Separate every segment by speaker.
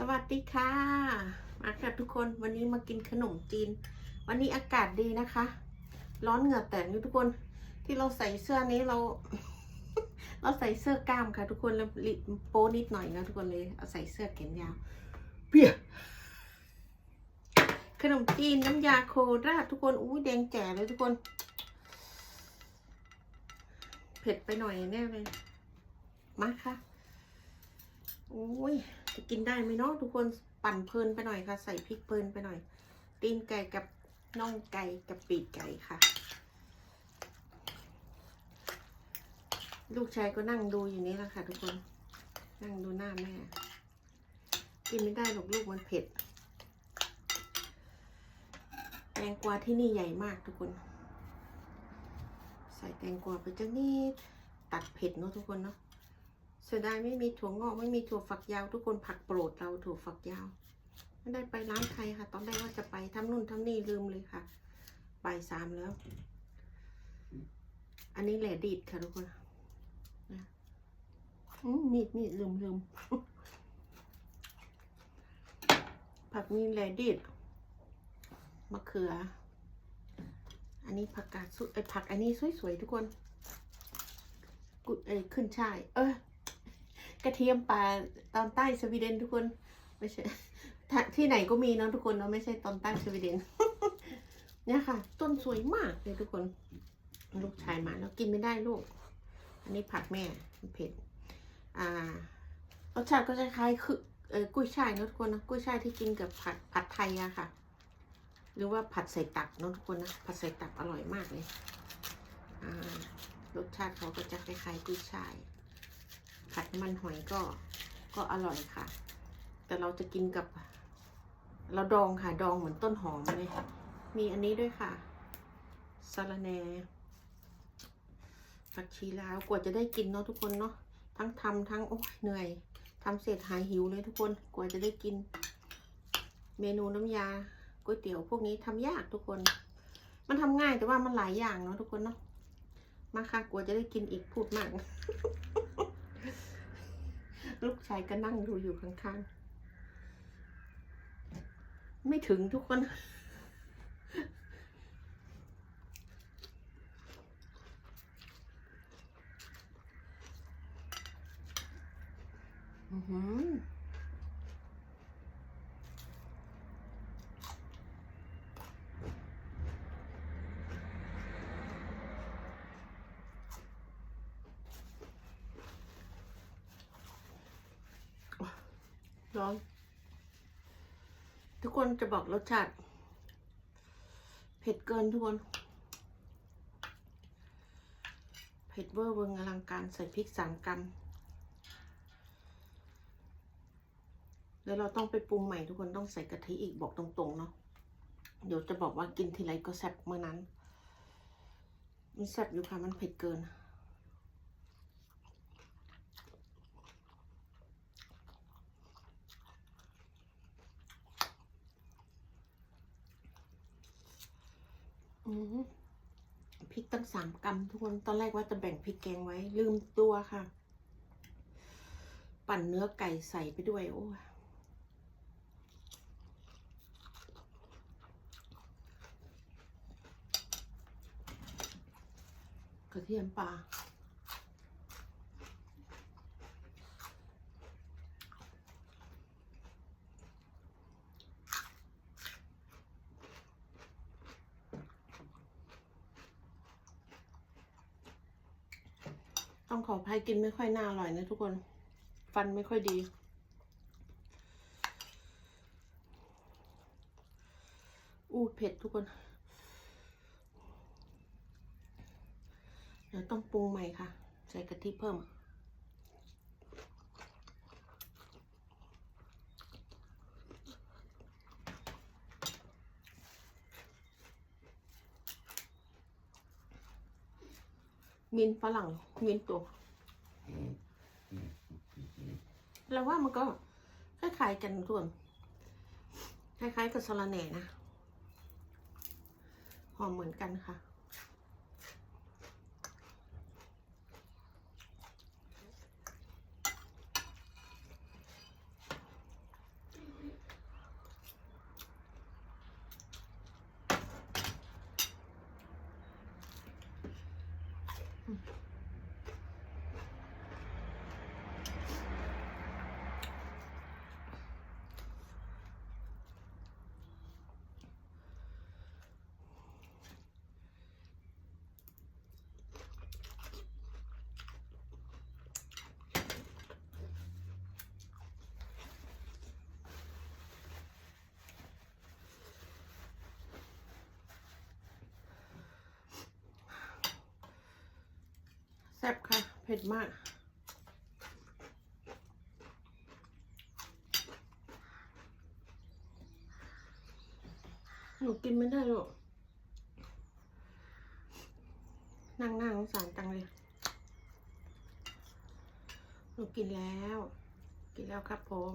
Speaker 1: สวัสดีค่ะมาค่ะทุกคนวันนี้มากินขนมจีน วันนี้อากาศดีนะคะ ร้อนเหงื่อแตกนี่ทุกคนที่เราใส่เสื้อนี้เรา เราใส่เสื้อกล้ามค่ะ ทุกคนแล้วลิโป้นิดหน่อยนะทุกคนเลยเอาใส่เสื้อแขนยาวเปียขนมจีนน้ำยาโคราชทุกคนอู้แดงแจ๋เลยทุกคน เผ็ดไปหน่อยแน่เลยมาค่ะโอ้ยจะ กินได้ไหมเนาะทุกคนปั่นเพลินไปหน่อยค่ะ ใส่พริกเพลินไปหน่อย ตีนไก่กับน่องไก่กับปีกไก่ค่ะ ลูกชายก็นั่งดูอยู่นี่แหละค่ะ ทุกคน นั่งดูหน้าแม่ กินไม่ได้หรอกลูกมันเผ็ดแตงกวาที่นี่ใหญ่มากทุกคน ใส่แตงกวาไปจังนิดตัดเผ็ดเนาะทุกคนเนาะ เสียดายไม่มีถั่วงอกไม่มีถั่วฝักยาว ทุกคนผักโปรดเราถั่วฝักยาวไม่ได้ไปร้านใครค่ะ ตอนแรกว่าจะไปทำนู่นทำนี่ลืมเลยค่ะบ่ายสามแล้ว อันนี้แหล่ดีดค่ะทุกคนนะอืมมีดมีดลืมลืมผักมีแหล่ดีดมะเขือ อันนี้ผักกาดสุไอผักอันนี้สวยๆทุกคนกุดเอขึ้นช่ายเออ กระเทียมป่าตอนใต้สวีเดนทุกคนไม่ใช่ที่ไหนก็มีเนะทุกคนเนาะไม่ใช่ตอนใต้สวีเดนเนี่ยค่ะ ต้นสวยมากเลยทุกคน ลูกชายมาแล้วกินไม่ได้ลูก อันนี้ผักแม่เผ็ดอ่ารสชาติก็จะคล้ายคือเออกุ้ยช่ายนะทุกคนนะกุ้ยช่ายที่กินกับผัดผัดไทยอะค่ะ หรือว่าผัดใส่ตับนะทุกคนนะผัดใส่ตับอร่อยมากเลยอ่ารสชาติเขาก็จะคล้ายๆกุ้ยช่าย ผัดน้ำมันหอยก็ก็อร่อยค่ะ แต่เราจะกินกับ เราดองค่ะ ดองเหมือนต้นหอมเลยมีอันนี้ด้วยค่ะสาระแหน่ผักชีลาวกว่าจะได้กินเนาะทุกคนเนาะทั้งทำทั้งโอ้ยเหนื่อยทำเสร็จหายหิวเลยทุกคนกว่าจะได้กิน เมนูน้ำยาก๋วยเตี๋ยวพวกนี้ทำยากทุกคน มันทำง่ายแต่ว่ามันหลายอย่างเนาะทุกคนเนาะมาค่ะกลัวจะได้กินอีกพูดมาก ลูกชายก็นั่งดูอยู่ข้างๆ ไม่ถึงทุกคนอือหือ ร้อน ทุกคนจะบอกรสชาติ เผ็ดเกินทุกคน เผ็ดเวอร์เวงอลังการใส่พริกสามกรัมแล้วเราต้องไปปรุงใหม่ทุกคนต้องใส่กะทิอีกบอกตรงๆเนาะเดี๋ยวจะบอกว่ากินทีไรก็แซ่บเมื่อนั้น มันแซ่บอยู่ค่ะ มันเผ็ดเกิน อือหือ พริกตั้งสามกรัมทุกคน ตอนแรกว่าจะแบ่งพริกแกงไว้ ลืมตัวค่ะ ปั่นเนื้อไก่ใส่ไปด้วย โอ้กระเทียมปลา ต้องขออภัยกินไม่ค่อยน่าอร่อยนะทุกคน ฟันไม่ค่อยดี อู้เผ็ดทุกคน เดี๋ยวต้องปรุงใหม่ค่ะ ใส่กะทิเพิ่ม มินฝรั่งมินตัวเราว่ามันก็คล้ายๆกันทุกคนคล้ายๆกับสลาแหน่นะหอมเหมือนกันค่ะ ซ่บค่ะ เผ็ดมาก หนูกินไม่ได้หรอกนั่งนั่งสงสารจังเลย หนูกินแล้ว กินแล้วครับผม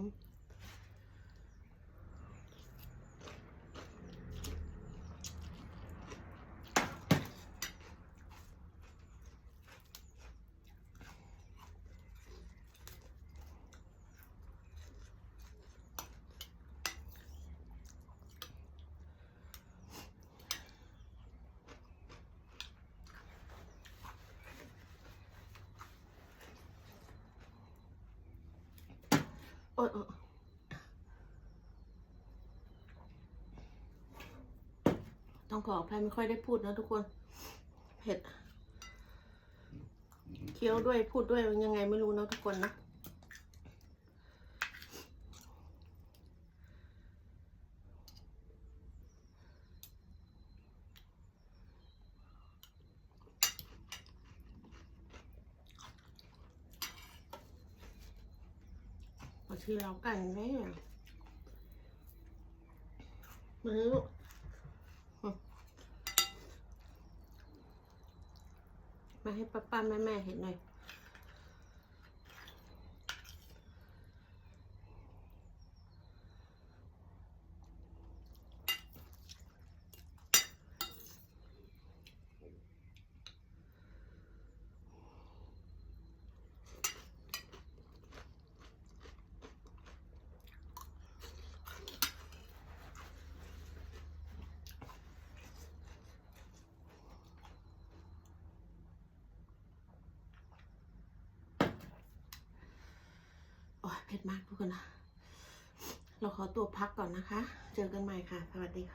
Speaker 1: อ๊ยโอ๊ยต้องขออภัยไม่ค่อยได้พูดนะทุกคน เผ็ด เคี้ยวด้วยพูดด้วยยังไงไม่รู้นะทุกคนนะ ทีเรากันไหมอะมาลูกอืมาให้ป้าป้าแม่แม่เห็นหน่อย เผ็ดมากทุกคนนะเราขอตัวพักก่อนนะคะ เจอกันใหม่ค่ะ สวัสดีค่ะ